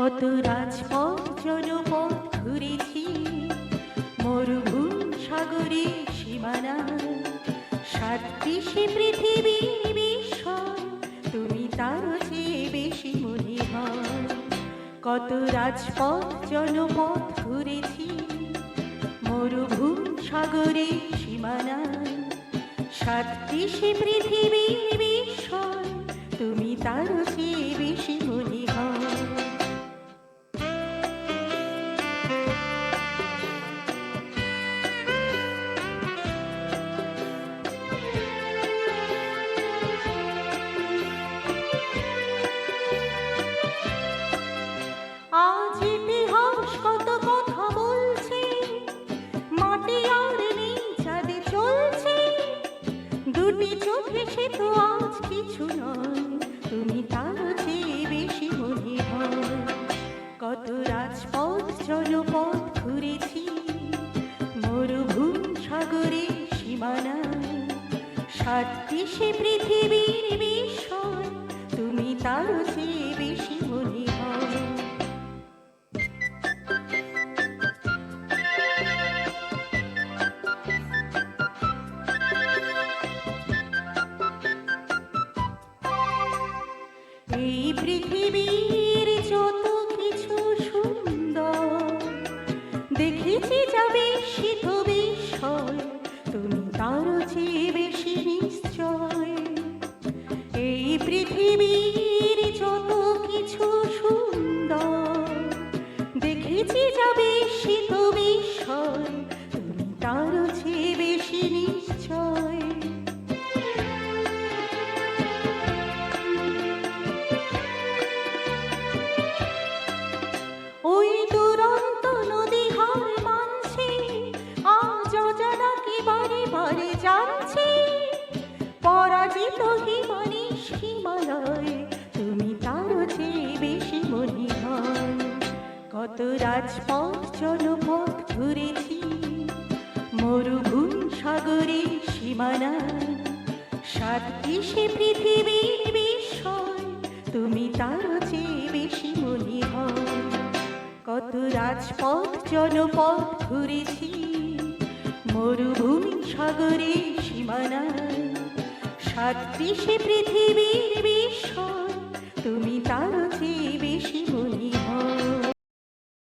কত রাজপথ জনপথ ঘুরেছি। মরুভূম সাগরে সীমানা সাতটি সে পৃথিবীর বিষয় তুমি তার বেশি মনে কত রাজপথ জনপথ ঘুরেছি। মরুভূম সাগরে সীমানা সাতটি সে পৃথিবীর বিষয় তুমি তার চেয়ে বেশি আর নেই চলছে। দুটি চোখে সে তো আজ কিছু নয়। তুমি তার চেয়ে বেশি মনে কত রাজপথ জনপথ ঘুরেছি। মরুভূম সাগরে সীমানা সাতটি সে পৃথিবীর বিষয় এই পৃথিবীর যত কিছু সুন্দর দেখেছি তুমি তার চেয়ে বেশি নিশ্চয়। এই পৃথিবীর বারে জানছে পরাজিত হিমানিস হিমালয়, তুমি তার চেয়ে বেশি মনে হয় কত রাজপথ জনপথ ঘুরেছি, মরুভূম সাগরে সীমানা সাতটি সে পৃথিবীর বিষয় তুমি তার চেয়ে বেশি মনে হয় কত রাজপথ জনপথ ঘুরেছি মরুভূমি সাগরে সীমানা সাতটি সে পৃথিবীর বিষয় তুমি তার চেয়ে বেশি